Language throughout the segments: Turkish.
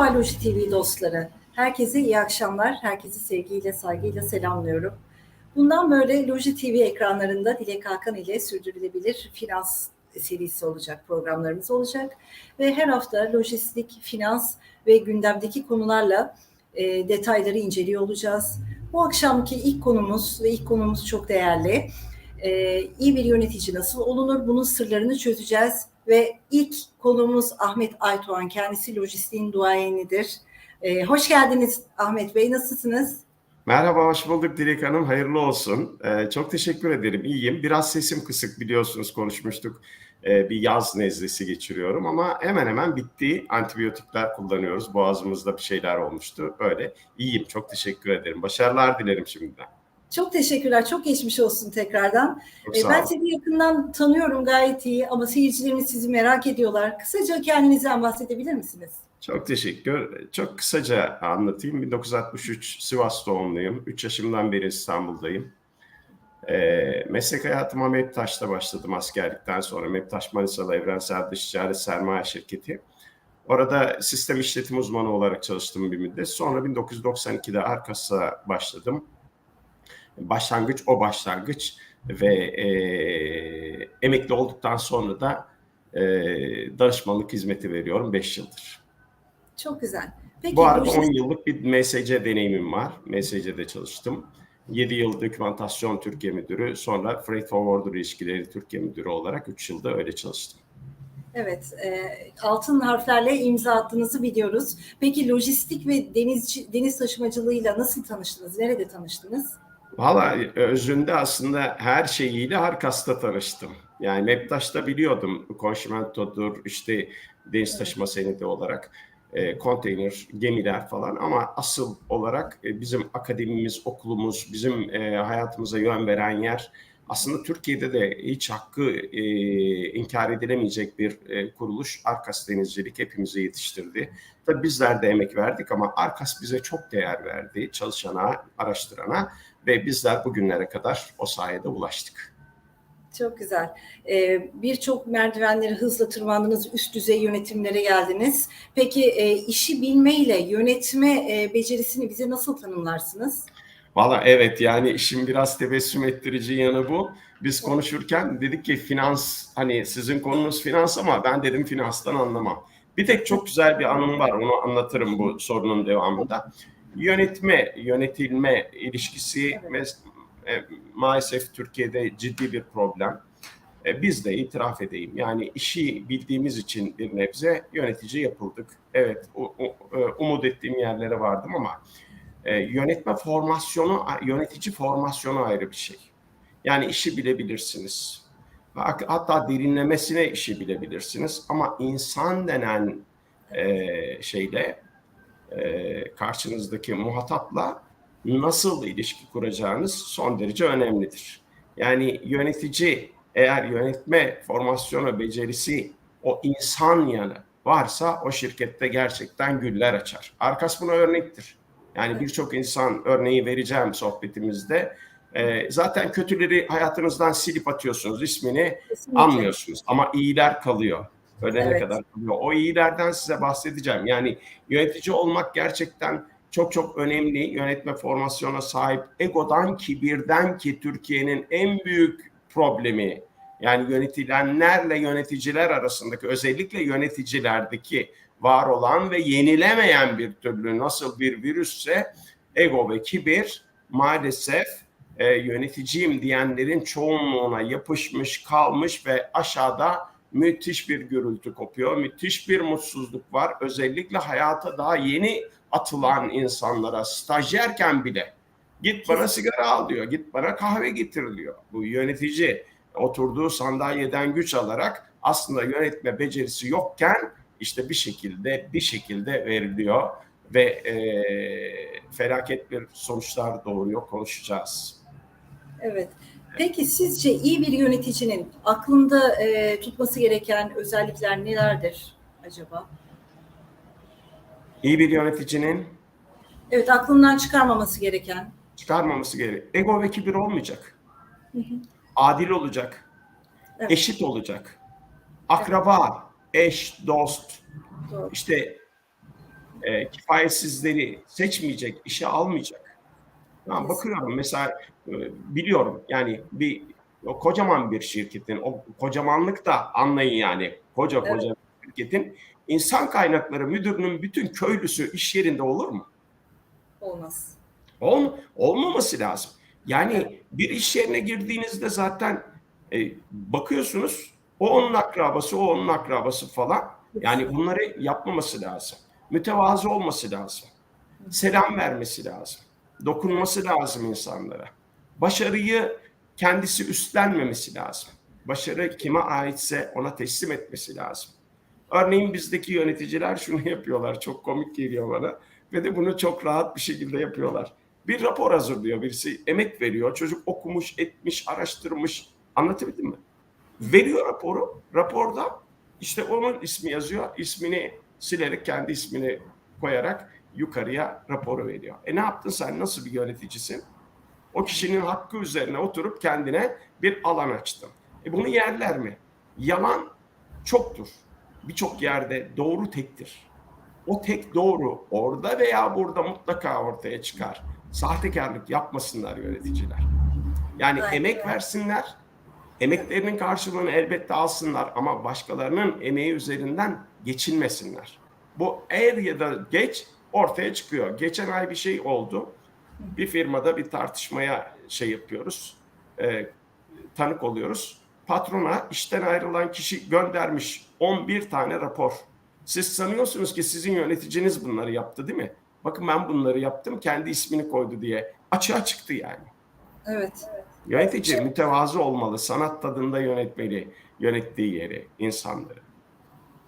Merhaba Loji TV dostları. Herkese iyi akşamlar. Herkesi sevgiyle, saygıyla selamlıyorum. Bundan böyle Loji TV ekranlarında Dilek Hakan ile sürdürülebilir finans serisi olacak, programlarımız olacak. Ve her hafta lojistik, finans ve gündemdeki konularla e, detayları inceliyor olacağız. Bu akşamki ilk konumuz ve ilk konumuz çok değerli. E, iyi bir yönetici nasıl olunur? Bunun sırlarını çözeceğiz ve ilk konuğumuz Ahmet Aytuğan. Kendisi lojistiğin duayenidir. Ee, hoş geldiniz Ahmet Bey. Nasılsınız? Merhaba, hoş bulduk Dilek Hanım. Hayırlı olsun. Ee, çok teşekkür ederim. İyiyim. Biraz sesim kısık biliyorsunuz konuşmuştuk. Ee, bir yaz nezlesi geçiriyorum ama hemen hemen bitti. Antibiyotikler kullanıyoruz. Boğazımızda bir şeyler olmuştu. Öyle. İyiyim. Çok teşekkür ederim. Başarılar dilerim şimdiden. Çok teşekkürler. Çok geçmiş olsun tekrardan. Çok Ee, ben sizi yakından tanıyorum gayet iyi ama seyircilerimiz sizi merak ediyorlar. Kısaca kendinizden bahsedebilir misiniz? Çok teşekkür. Çok kısaca anlatayım. 1963 Sivas doğumluyum. 3 yaşımdan beri İstanbul'dayım. Ee, meslek hayatıma Meptaş'ta başladım askerlikten sonra. Meptaş Manisalı Evrensel Dış Ticaret Sermaye Şirketi. Orada sistem işletim uzmanı olarak çalıştım bir müddet. Sonra 1992'de Arkas'a başladım. Başlangıç o başlangıç ve e, emekli olduktan sonra da e, danışmanlık hizmeti veriyorum 5 yıldır. Çok güzel. Peki Bu arada lojistik- 10 yıllık bir MSC deneyimim var. MSC'de çalıştım. 7 yıl dokümantasyon Türkiye Müdürü, sonra Freight Forwarder ilişkileri Türkiye Müdürü olarak 3 yılda öyle çalıştım. Evet, e, altın harflerle imza attığınızı biliyoruz. Peki lojistik ve denizci, deniz taşımacılığıyla nasıl tanıştınız? Nerede tanıştınız? Valla özünde aslında her şeyiyle Harkas'ta tanıştım. Yani Meptaş'ta biliyordum. Konşimentodur, işte deniz taşıma senedi olarak e, konteyner, gemiler falan ama asıl olarak e, bizim akademimiz, okulumuz, bizim e, hayatımıza yön veren yer aslında Türkiye'de de hiç hakkı e, inkar edilemeyecek bir e, kuruluş Arkas Denizcilik hepimizi yetiştirdi. Tabii bizler de emek verdik ama Arkas bize çok değer verdi çalışana, araştırana ve bizler bugünlere kadar o sayede ulaştık. Çok güzel. Ee, Birçok merdivenleri hızla tırmandınız, üst düzey yönetimlere geldiniz. Peki e, işi bilmeyle yönetme e, becerisini bize nasıl tanımlarsınız? Valla evet yani işin biraz tebessüm ettirici yanı bu. Biz konuşurken dedik ki finans hani sizin konunuz finans ama ben dedim finanstan anlamam. Bir tek çok güzel bir anım var onu anlatırım bu sorunun devamında. Yönetme, yönetilme ilişkisi mes- e, maalesef Türkiye'de ciddi bir problem. E, biz de itiraf edeyim. Yani işi bildiğimiz için bir nebze yönetici yapıldık. Evet e, umut ettiğim yerlere vardım ama yönetme formasyonu, yönetici formasyonu ayrı bir şey. Yani işi bilebilirsiniz. Hat- Hatta derinlemesine işi bilebilirsiniz. Ama insan denen şeyle e, karşınızdaki muhatapla nasıl ilişki kuracağınız son derece önemlidir. Yani yönetici eğer yönetme formasyonu becerisi o insan yanı varsa o şirkette gerçekten güller açar. Arkas buna örnektir. Yani birçok insan örneği vereceğim sohbetimizde. Ee, zaten kötüleri hayatınızdan silip atıyorsunuz ismini Kesinlikle. anlıyorsunuz ama iyiler kalıyor. Ölene Evet. kadar kalıyor. O iyilerden size bahsedeceğim. Yani yönetici olmak gerçekten çok çok önemli. Yönetme formasyona sahip. Egodan, kibirden ki Türkiye'nin en büyük problemi. Yani yönetilenlerle yöneticiler arasındaki özellikle yöneticilerdeki var olan ve yenilemeyen bir türlü nasıl bir virüsse ego ve kibir maalesef e, yöneticiyim diyenlerin çoğunluğuna yapışmış kalmış ve aşağıda müthiş bir gürültü kopuyor. Müthiş bir mutsuzluk var. Özellikle hayata daha yeni atılan insanlara stajyerken bile git bana sigara al diyor. Git bana kahve getir diyor. Bu yönetici oturduğu sandalyeden güç alarak aslında yönetme becerisi yokken işte bir şekilde bir şekilde veriliyor ve e, felaket bir sonuçlar doğuruyor konuşacağız. Evet. Peki sizce iyi bir yöneticinin aklında e, tutması gereken özellikler nelerdir acaba? İyi bir yöneticinin Evet, aklından çıkarmaması gereken. çıkarmaması gerek. Ego ve kibir olmayacak. Hı hı. Adil olacak. Evet. Eşit olacak. Akraba, eş, dost, Doğru. işte e, kifayetsizleri seçmeyecek, işe almayacak. Tamam, bakıyorum mesela e, biliyorum yani bir o kocaman bir şirketin o kocamanlık da anlayın yani koca Evet. koca bir şirketin insan kaynakları müdürünün bütün köylüsü iş yerinde olur mu? Olmaz. Ol, olmaması lazım. Yani Evet. bir iş yerine girdiğinizde zaten e, bakıyorsunuz o onun akrabası, o onun akrabası falan. Yani bunları yapmaması lazım. Mütevazı olması lazım. Selam vermesi lazım. Dokunması lazım insanlara. Başarıyı kendisi üstlenmemesi lazım. Başarı kime aitse ona teslim etmesi lazım. Örneğin bizdeki yöneticiler şunu yapıyorlar. Çok komik geliyor bana. Ve de bunu çok rahat bir şekilde yapıyorlar. Bir rapor hazırlıyor birisi. Emek veriyor. Çocuk okumuş, etmiş, araştırmış. Anlatabildim mi? Veriyor raporu. Raporda işte onun ismi yazıyor. İsmini silerek kendi ismini koyarak yukarıya raporu veriyor. E ne yaptın sen? Nasıl bir yöneticisin? O kişinin hakkı üzerine oturup kendine bir alan açtın. E bunu yerler mi? Yalan çoktur. Birçok yerde doğru tektir. O tek doğru orada veya burada mutlaka ortaya çıkar. Sahtekarlık yapmasınlar yöneticiler. Yani Aynen emek versinler, emeklerinin karşılığını elbette alsınlar ama başkalarının emeği üzerinden geçinmesinler. Bu er ya da geç ortaya çıkıyor. Geçen ay bir şey oldu. Bir firmada bir tartışmaya şey yapıyoruz, e, tanık oluyoruz. Patrona işten ayrılan kişi göndermiş 11 tane rapor. Siz sanıyorsunuz ki sizin yöneticiniz bunları yaptı değil mi? Bakın ben bunları yaptım, kendi ismini koydu diye. Açığa çıktı yani. Evet. Yönetici mütevazı olmalı, sanat tadında yönetmeli yönettiği yeri, insanları.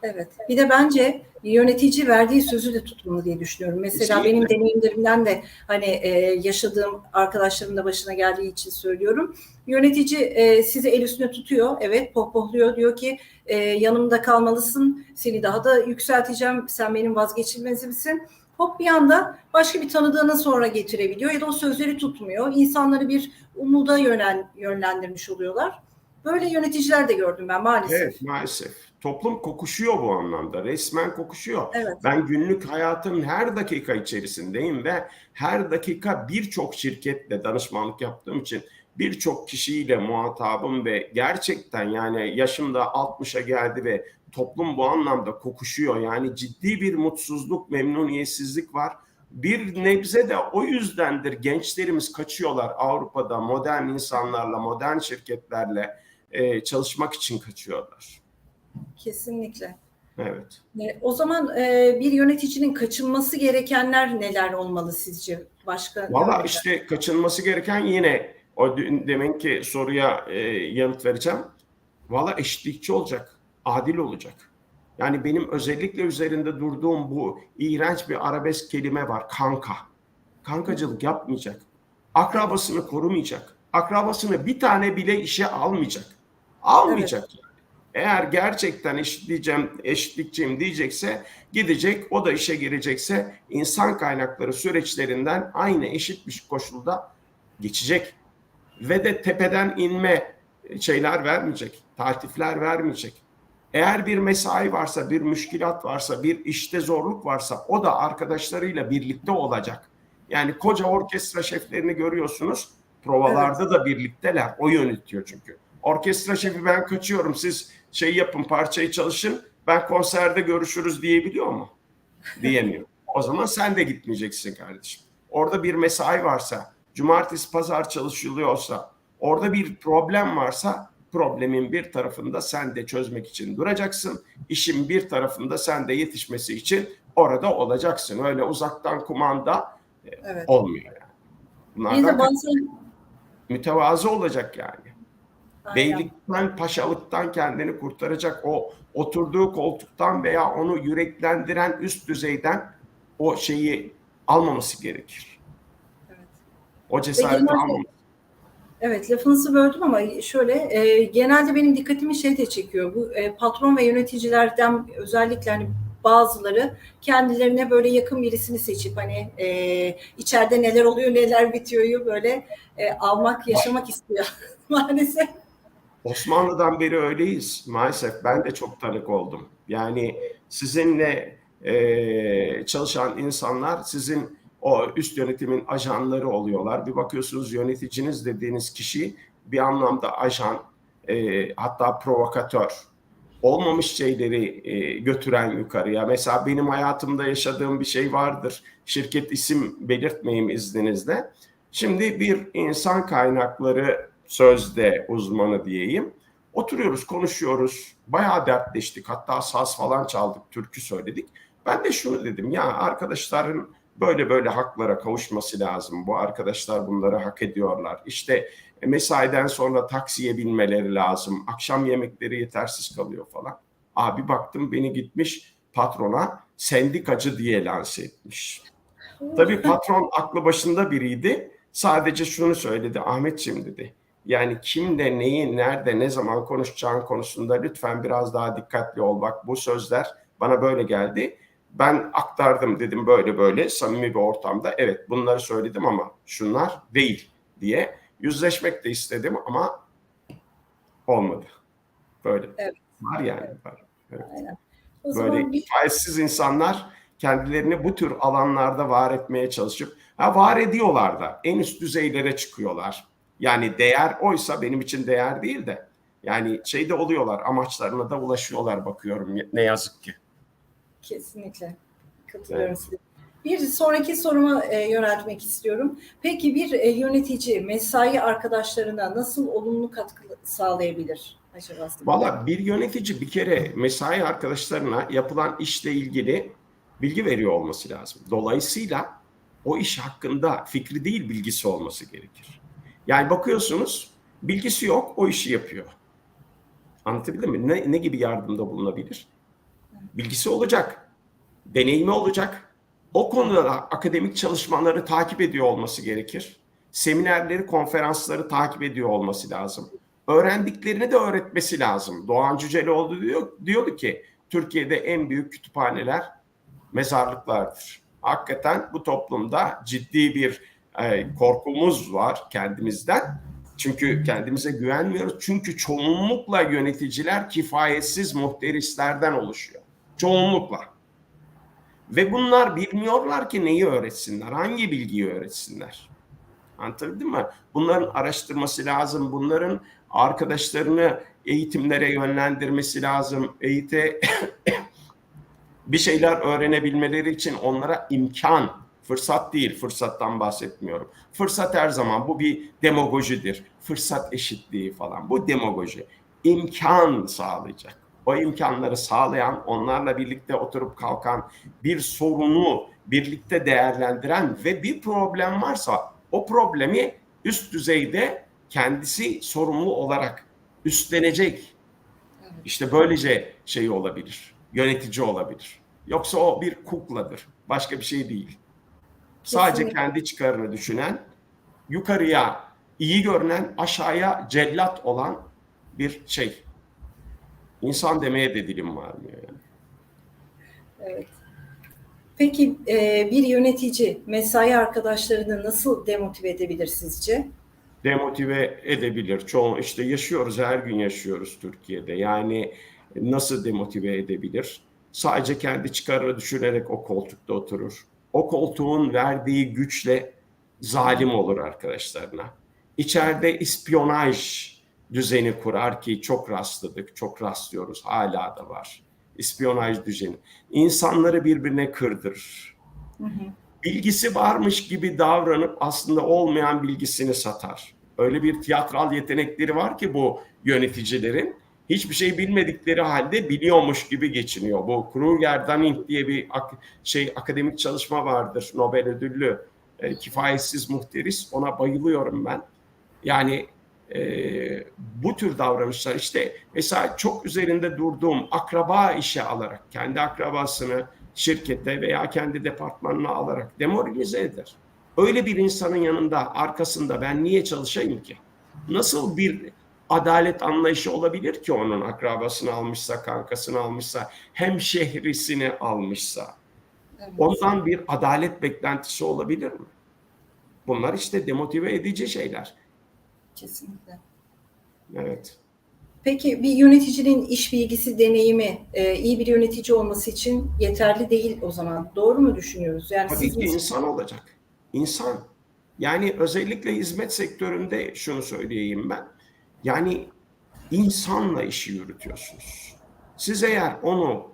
Evet. Bir de bence yönetici verdiği sözü de tutmalı diye düşünüyorum. Mesela Kesinlikle. benim deneyimlerimden de hani e, yaşadığım arkadaşlarımın da başına geldiği için söylüyorum. Yönetici e, sizi el üstüne tutuyor. Evet pohpohluyor. Diyor ki e, yanımda kalmalısın. Seni daha da yükselteceğim. Sen benim vazgeçilmezimsin. Hop bir anda başka bir tanıdığını sonra getirebiliyor ya da o sözleri tutmuyor. İnsanları bir umuda yönel, yönlendirmiş oluyorlar. Böyle yöneticiler de gördüm ben maalesef. Evet maalesef. Toplum kokuşuyor bu anlamda. Resmen kokuşuyor. Evet. Ben günlük hayatın her dakika içerisindeyim ve her dakika birçok şirketle danışmanlık yaptığım için birçok kişiyle muhatabım ve gerçekten yani yaşım da 60'a geldi ve toplum bu anlamda kokuşuyor. Yani ciddi bir mutsuzluk, memnuniyetsizlik var. Bir nebze de o yüzdendir gençlerimiz kaçıyorlar Avrupa'da modern insanlarla, modern şirketlerle e, çalışmak için kaçıyorlar. Kesinlikle. Evet. E, O zaman e, bir yöneticinin kaçınması gerekenler neler olmalı sizce? Başka Valla işte kaçınması gereken yine o dün- deminki soruya e, yanıt vereceğim. Valla eşitlikçi olacak, adil olacak. Yani benim özellikle üzerinde durduğum bu iğrenç bir arabesk kelime var, kanka. Kankacılık yapmayacak. Akrabasını korumayacak. Akrabasını bir tane bile işe almayacak. Almayacak. yani. Eğer gerçekten eşitleyeceğim, eşitlikçiyim diyecekse gidecek, o da işe girecekse insan kaynakları süreçlerinden aynı eşit bir koşulda geçecek. Ve de tepeden inme şeyler vermeyecek, tatifler vermeyecek. Eğer bir mesai varsa, bir müşkilat varsa, bir işte zorluk varsa o da arkadaşlarıyla birlikte olacak. Yani koca orkestra şeflerini görüyorsunuz. Provalarda da birlikteler. O yönetiyor çünkü. Orkestra şefi ben kaçıyorum siz şey yapın parçayı çalışın ben konserde görüşürüz diyebiliyor mu? Diyemiyor. O zaman sen de gitmeyeceksin kardeşim. Orada bir mesai varsa, cumartesi pazar çalışılıyorsa, orada bir problem varsa problemin bir tarafında sen de çözmek için duracaksın. İşin bir tarafında sen de yetişmesi için orada olacaksın. Öyle uzaktan kumanda Evet. olmuyor yani. Bunlardan bazen mütevazı olacak yani. Aynen. Beylikten, paşalıktan kendini kurtaracak o oturduğu koltuktan veya onu yüreklendiren üst düzeyden o şeyi almaması gerekir. Evet. O cesareti almaması. Evet lafınızı böldüm ama şöyle e, genelde benim dikkatimi şey de çekiyor. Bu e, patron ve yöneticilerden özellikle hani bazıları kendilerine böyle yakın birisini seçip hani e, içeride neler oluyor neler bitiyoryu böyle e, almak yaşamak istiyor maalesef. Osmanlı'dan beri öyleyiz. Maalesef ben de çok tanık oldum. Yani sizinle e, çalışan insanlar sizin o üst yönetimin ajanları oluyorlar. Bir bakıyorsunuz yöneticiniz dediğiniz kişi bir anlamda ajan, e, hatta provokatör. Olmamış şeyleri e, götüren yukarıya. Mesela benim hayatımda yaşadığım bir şey vardır. Şirket isim belirtmeyeyim izninizle. Şimdi bir insan kaynakları sözde uzmanı diyeyim. Oturuyoruz, konuşuyoruz. Bayağı dertleştik. Hatta saz falan çaldık, türkü söyledik. Ben de şunu dedim. Ya arkadaşların böyle böyle haklara kavuşması lazım. Bu arkadaşlar bunları hak ediyorlar. İşte mesaiden sonra taksiye binmeleri lazım. Akşam yemekleri yetersiz kalıyor falan. Abi baktım beni gitmiş patrona sendikacı diye lanse etmiş. Tabii patron aklı başında biriydi. Sadece şunu söyledi Ahmetciğim dedi. Yani kimle neyi nerede ne zaman konuşacağın konusunda lütfen biraz daha dikkatli ol. Bak bu sözler bana böyle geldi. Ben aktardım dedim böyle böyle samimi bir ortamda. Evet bunları söyledim ama şunlar değil diye yüzleşmek de istedim ama olmadı. Böyle. Evet. Var yani. Var. Evet. Aynen. O Böyle zaman bir kifayetsiz insanlar kendilerini bu tür alanlarda var etmeye çalışıp ha var ediyorlar da en üst düzeylere çıkıyorlar. Yani değer oysa benim için değer değil de yani şeyde oluyorlar amaçlarına da ulaşıyorlar bakıyorum ne yazık ki. Kesinlikle. Katılıyorum size. Bir sonraki soruma e, yöneltmek istiyorum. Peki bir e, yönetici mesai arkadaşlarına nasıl olumlu katkı sağlayabilir acaba? Valla bir yönetici bir kere mesai arkadaşlarına yapılan işle ilgili bilgi veriyor olması lazım. Dolayısıyla o iş hakkında fikri değil bilgisi olması gerekir. Yani bakıyorsunuz bilgisi yok o işi yapıyor. Anlatabildim mi? Ne, ne gibi yardımda bulunabilir? Bilgisi olacak, deneyimi olacak. O konuda akademik çalışmaları takip ediyor olması gerekir. Seminerleri, konferansları takip ediyor olması lazım. Öğrendiklerini de öğretmesi lazım. Doğan Cüceloğlu diyor, diyordu ki Türkiye'de en büyük kütüphaneler mezarlıklardır. Hakikaten bu toplumda ciddi bir e, korkumuz var kendimizden. Çünkü kendimize güvenmiyoruz. Çünkü çoğunlukla yöneticiler kifayetsiz muhterislerden oluşuyor. Çoğunlukla. Ve bunlar bilmiyorlar ki neyi öğretsinler, hangi bilgiyi öğretsinler. Anlatabildim mi? Bunların araştırması lazım, bunların arkadaşlarını eğitimlere yönlendirmesi lazım. Eğite bir şeyler öğrenebilmeleri için onlara imkan, fırsat değil, fırsattan bahsetmiyorum. Fırsat her zaman bu bir demagojidir. Fırsat eşitliği falan. Bu demagoji. İmkan sağlayacak. O imkanları sağlayan, onlarla birlikte oturup kalkan, bir sorunu birlikte değerlendiren ve bir problem varsa o problemi üst düzeyde kendisi sorumlu olarak üstlenecek. İşte böylece şey olabilir, yönetici olabilir. Yoksa o bir kukladır, başka bir şey değil. Sadece kendi çıkarını düşünen, yukarıya iyi görünen, aşağıya cellat olan bir şey. İnsan demeye de dilim varmıyor yani. Evet. Peki e, bir yönetici mesai arkadaşlarını nasıl demotive edebilir sizce? demotive edebilir. Çoğu işte yaşıyoruz, her gün yaşıyoruz Türkiye'de. Yani nasıl demotive edebilir? Sadece kendi çıkarını düşünerek o koltukta oturur. O koltuğun verdiği güçle zalim olur arkadaşlarına. İçeride ispiyonaj düzeni kurar ki çok rastladık, çok rastlıyoruz, hala da var. İspiyonaj düzeni. İnsanları birbirine. Hı hı. bilgisi varmış gibi davranıp aslında olmayan bilgisini satar. Öyle bir tiyatral yetenekleri var ki bu yöneticilerin hiçbir şey bilmedikleri halde biliyormuş gibi geçiniyor. Bu Kruger-Dunning diye bir ak- şey akademik çalışma vardır. Nobel ödüllü e, kifayetsiz muhteris. Ona bayılıyorum ben. Yani e, bu tür davranışlar işte mesela çok üzerinde durduğum akraba işe alarak kendi akrabasını şirkete veya kendi departmanına alarak demoralize eder. Öyle bir insanın yanında, arkasında ben niye çalışayım ki? Nasıl bir adalet anlayışı olabilir ki onun akrabasını almışsa, kankasını almışsa, hem şehrisini almışsa? Evet. Ondan bir adalet beklentisi olabilir mi? Bunlar işte demotive edici şeyler. Kesinlikle. Evet. Peki bir yöneticinin iş bilgisi, deneyimi e, iyi bir yönetici olması için yeterli değil o zaman. Doğru mu düşünüyoruz? Yani Tabii siz ki mi- insan olacak. İnsan. Yani özellikle hizmet sektöründe şunu söyleyeyim ben. Yani insanla işi yürütüyorsunuz. Siz eğer onu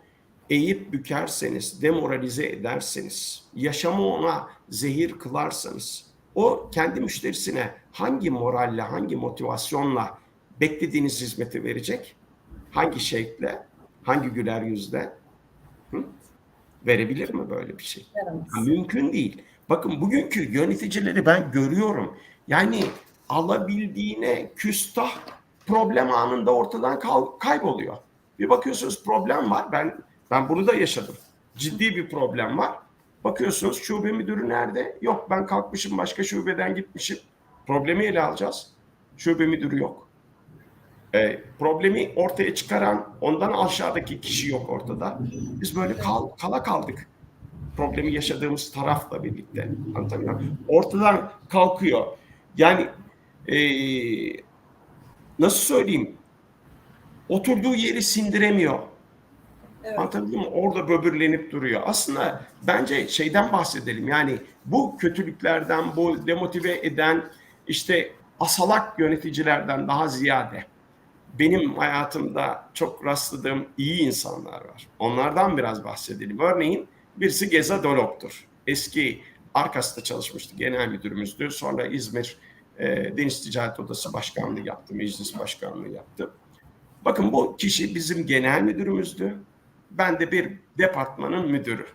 eğip bükerseniz, demoralize ederseniz, yaşamı ona zehir kılarsanız, o kendi müşterisine hangi moralle, hangi motivasyonla beklediğiniz hizmeti verecek? Hangi şekle, hangi güler yüzle? Hı? Verebilir mi böyle bir şey? Ya Mümkün değil. Bakın bugünkü yöneticileri ben görüyorum. Yani alabildiğine küstah problem anında ortadan kayboluyor. Bir bakıyorsunuz problem var. Ben ben bunu da yaşadım. Ciddi bir problem var. Bakıyorsunuz şube müdürü nerede? Yok ben kalkmışım başka şubeden gitmişim. Problemi ele alacağız. Şube müdürü yok. E, problemi ortaya çıkaran ondan aşağıdaki kişi yok ortada. Biz böyle kal, kala kaldık problemi yaşadığımız tarafla birlikte. Anlatabiliyor? Ortadan kalkıyor. Yani eee, nasıl söyleyeyim? Oturduğu yeri sindiremiyor. Evet. Anlatabildim mi? Orada böbürlenip duruyor. Aslında bence şeyden bahsedelim. Yani bu kötülüklerden, bu demotive eden işte asalak yöneticilerden daha ziyade benim hayatımda çok rastladığım iyi insanlar var. Onlardan biraz bahsedelim. Örneğin birisi Geza Dolok'tur. Eski Arkas'ta çalışmıştı. Genel müdürümüzdü. Sonra İzmir e, Deniz Ticaret Odası Başkanlığı yaptı. Meclis Başkanlığı yaptı. Bakın bu kişi bizim genel müdürümüzdü. Ben de bir departmanın müdürü.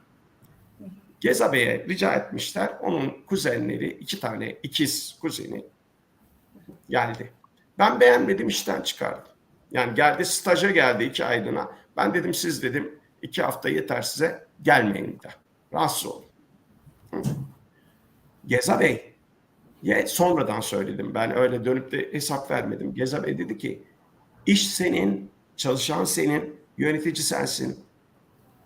Geza Bey'e rica etmişler. Onun kuzenleri, iki tane ikiz kuzeni geldi. Ben beğenmedim işten çıkardım. Yani geldi staja geldi iki aylığına. Ben dedim siz dedim iki hafta yeter size gelmeyin de. Rahatsız olun. Geza Bey ya sonradan söyledim. Ben öyle dönüp de hesap vermedim. Geza Bey dedi ki iş senin, çalışan senin, yönetici sensin.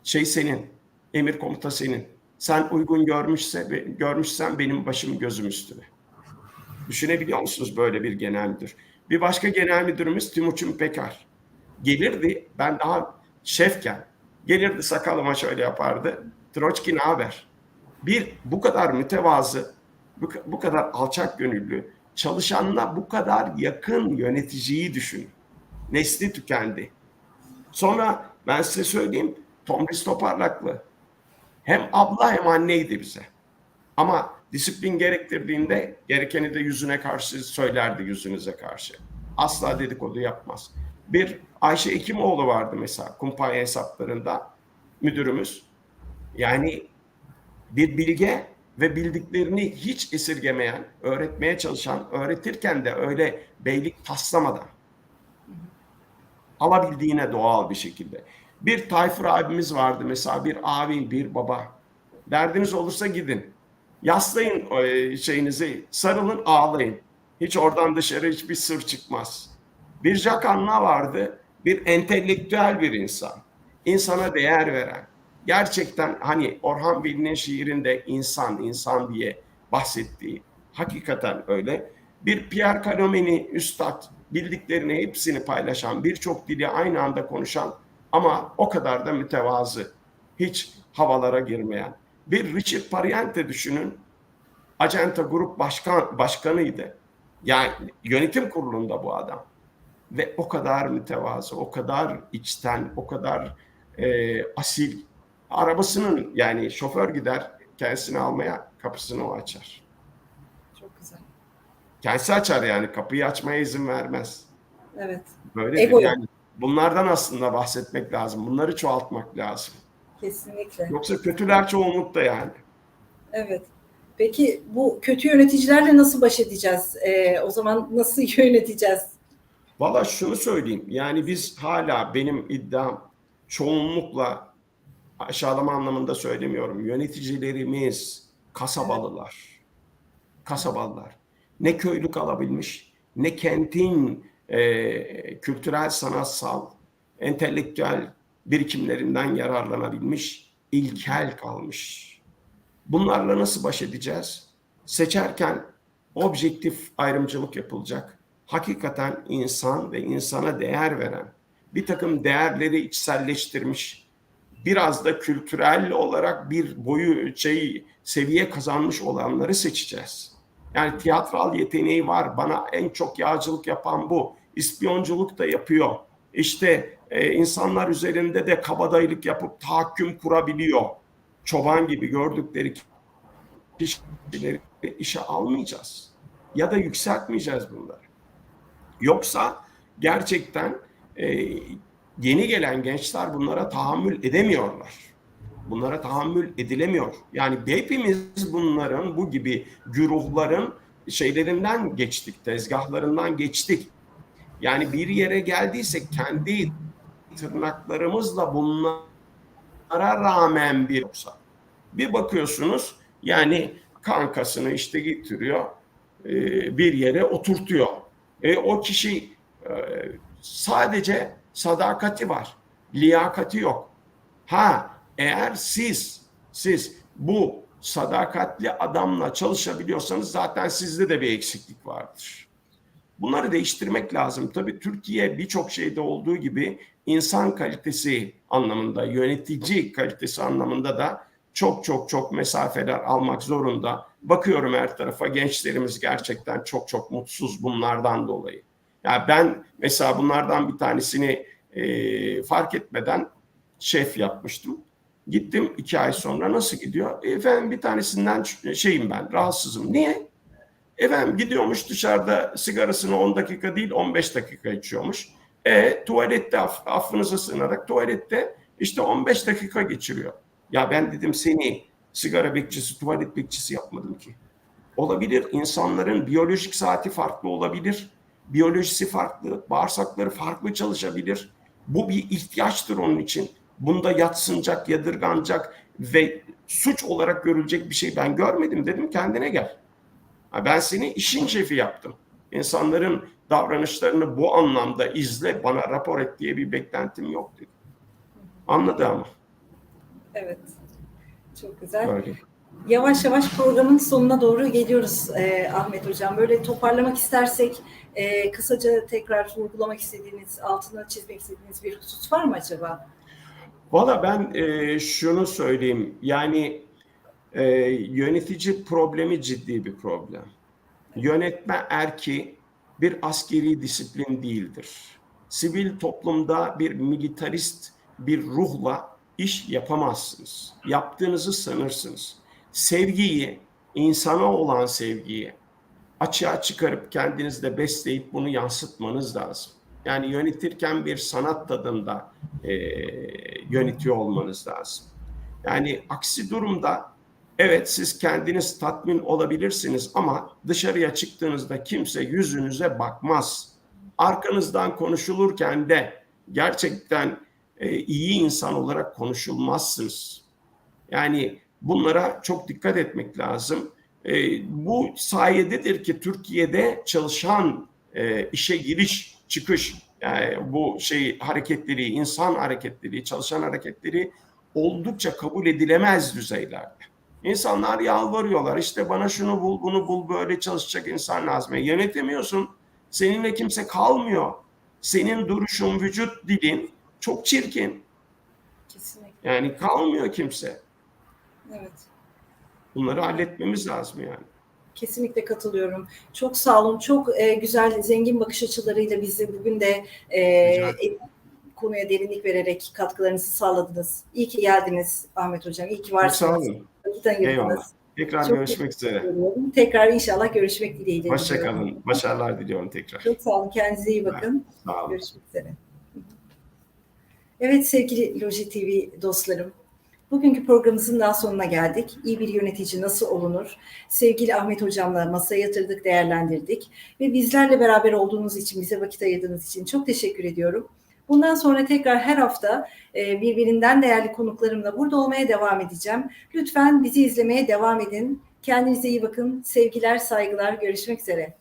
Şey senin, emir komuta senin. Sen uygun görmüşse görmüşsen benim başım gözüm üstüne. Düşünebiliyor musunuz böyle bir genel müdür? Bir başka genel müdürümüz Timuçin Pekar. Gelirdi, ben daha şefken, gelirdi sakalıma şöyle yapardı. Troçki ne haber? Bir bu kadar mütevazı, bu, bu kadar alçak gönüllü, çalışanla bu kadar yakın yöneticiyi düşünün. Nesli tükendi. Sonra ben size söyleyeyim, Tomris Toparlaklı. Hem abla hem anneydi bize. Ama disiplin gerektirdiğinde gerekeni de yüzüne karşı söylerdi yüzünüze karşı. Asla dedikodu yapmaz. Bir Ayşe Ekimoğlu vardı mesela kumpanya hesaplarında müdürümüz. Yani bir bilge ve bildiklerini hiç esirgemeyen, öğretmeye çalışan, öğretirken de öyle beylik taslamadan alabildiğine doğal bir şekilde. Bir Tayfur abimiz vardı mesela bir abi, bir baba. Derdiniz olursa gidin. Yaslayın e, şeyinizi, sarılın, ağlayın. Hiç oradan dışarı hiçbir sır çıkmaz. Bir Jack Anna vardı, bir entelektüel bir insan. İnsana değer veren. Gerçekten hani Orhan Veli'nin şiirinde insan, insan diye bahsettiği hakikaten öyle. Bir Pierre Calomeni üstad bildiklerini hepsini paylaşan, birçok dili aynı anda konuşan ama o kadar da mütevazı. Hiç havalara girmeyen. Bir Richard Pariente düşünün. Acenta Grup başkan, başkanıydı. Yani yönetim kurulunda bu adam. Ve o kadar mütevazı, o kadar içten, o kadar e, asil. Arabasının yani şoför gider kendisini almaya kapısını o açar. Çok güzel. Kendisi açar yani kapıyı açmaya izin vermez. Evet. Böyle Ego yani bunlardan aslında bahsetmek lazım. Bunları çoğaltmak lazım. Kesinlikle. Yoksa kötüler çoğunlukta yani. Evet. Peki bu kötü yöneticilerle nasıl baş edeceğiz? Ee, o zaman nasıl yöneteceğiz? Valla şunu söyleyeyim. Yani biz hala benim iddiam çoğunlukla aşağılama anlamında söylemiyorum. Yöneticilerimiz kasabalılar. Kasabalılar. Ne köylü kalabilmiş, ne kentin e, kültürel, sanatsal, entelektüel birikimlerinden yararlanabilmiş, ilkel kalmış. Bunlarla nasıl baş edeceğiz? Seçerken objektif ayrımcılık yapılacak. hakikaten insan ve insana değer veren, bir takım değerleri içselleştirmiş, biraz da kültürel olarak bir boyu şey seviye kazanmış olanları seçeceğiz. Yani tiyatral yeteneği var. Bana en çok yağcılık yapan bu. İspiyonculuk da yapıyor. İşte e, insanlar üzerinde de kabadayılık yapıp tahakküm kurabiliyor. Çoban gibi gördükleri kişileri işe almayacağız. Ya da yükseltmeyeceğiz bunları. Yoksa gerçekten e, yeni gelen gençler bunlara tahammül edemiyorlar. Bunlara tahammül edilemiyor. Yani hepimiz bunların bu gibi güruhların şeylerinden geçtik, tezgahlarından geçtik. Yani bir yere geldiysek kendi tırnaklarımızla bunlara rağmen bir olsa. Bir bakıyorsunuz yani kankasını işte getiriyor e, bir yere oturtuyor. E, o kişi e, sadece sadakati var, liyakati yok. Ha eğer siz siz bu sadakatli adamla çalışabiliyorsanız zaten sizde de bir eksiklik vardır. Bunları değiştirmek lazım. Tabii Türkiye birçok şeyde olduğu gibi insan kalitesi anlamında, yönetici kalitesi anlamında da çok çok çok mesafeler almak zorunda. Bakıyorum her tarafa gençlerimiz gerçekten çok çok mutsuz bunlardan dolayı. Ya ben mesela bunlardan bir tanesini e, fark etmeden şef yapmıştım. Gittim iki ay sonra nasıl gidiyor? E, efendim bir tanesinden şeyim ben rahatsızım. Niye? Efendim gidiyormuş dışarıda sigarasını 10 dakika değil 15 dakika içiyormuş. E tuvalette aff, affınıza sığınarak tuvalette işte 15 dakika geçiriyor. Ya ben dedim seni sigara bekçisi, tuvalet bekçisi yapmadım ki. Olabilir insanların biyolojik saati farklı olabilir. Biyolojisi farklı, bağırsakları farklı çalışabilir. Bu bir ihtiyaçtır onun için. Bunda yatsınacak, yadırganacak ve suç olarak görülecek bir şey ben görmedim dedim kendine gel. Ben seni işin şefi yaptım. İnsanların davranışlarını bu anlamda izle, bana rapor et diye bir beklentim yok dedi. Anladı ama. Evet. Çok güzel. Öyle. Yavaş yavaş programın sonuna doğru geliyoruz e, Ahmet Hocam. Böyle toparlamak istersek e, kısaca tekrar vurgulamak istediğiniz, altına çizmek istediğiniz bir husus var mı acaba? Valla ben e, şunu söyleyeyim. Yani e, yönetici problemi ciddi bir problem. Yönetme erki bir askeri disiplin değildir. Sivil toplumda bir militarist bir ruhla iş yapamazsınız. Yaptığınızı sanırsınız. Sevgiyi, insana olan sevgiyi açığa çıkarıp kendinizde besleyip bunu yansıtmanız lazım. Yani yönetirken bir sanat tadında e, yönetiyor olmanız lazım. Yani aksi durumda evet siz kendiniz tatmin olabilirsiniz ama dışarıya çıktığınızda kimse yüzünüze bakmaz. Arkanızdan konuşulurken de gerçekten e, iyi insan olarak konuşulmazsınız. Yani bunlara çok dikkat etmek lazım. E, bu sayededir ki Türkiye'de çalışan e, işe giriş, çıkış, yani bu şey hareketleri, insan hareketleri, çalışan hareketleri oldukça kabul edilemez düzeylerde. İnsanlar yalvarıyorlar işte bana şunu bul, bunu bul, böyle çalışacak insan lazım. E, yönetemiyorsun, seninle kimse kalmıyor. Senin duruşun, vücut dilin çok çirkin. Kesinlikle. Yani kalmıyor kimse. Evet. Bunları halletmemiz lazım yani. Kesinlikle katılıyorum. Çok sağ olun. Çok e, güzel, zengin bakış açılarıyla bizi bugün de e, e, konuya derinlik vererek katkılarınızı sağladınız. İyi ki geldiniz Ahmet Hocam. İyi ki Çok varsınız. sağ olun. Vakit ayırdınız. Eyvallah. Tekrar Çok görüşmek üzere. Ediyorum. Tekrar inşallah görüşmek dileğiyle. Hoşçakalın. Başarılar diliyorum tekrar. Çok sağ olun. Kendinize iyi bakın. Sağ olun. Görüşmek üzere. Evet sevgili Loji TV dostlarım. Bugünkü programımızın daha sonuna geldik. İyi bir yönetici nasıl olunur? Sevgili Ahmet Hocam'la masaya yatırdık, değerlendirdik. Ve bizlerle beraber olduğunuz için, bize vakit ayırdığınız için çok teşekkür ediyorum. Bundan sonra tekrar her hafta e, birbirinden değerli konuklarımla burada olmaya devam edeceğim. Lütfen bizi izlemeye devam edin. Kendinize iyi bakın. Sevgiler, saygılar. Görüşmek üzere.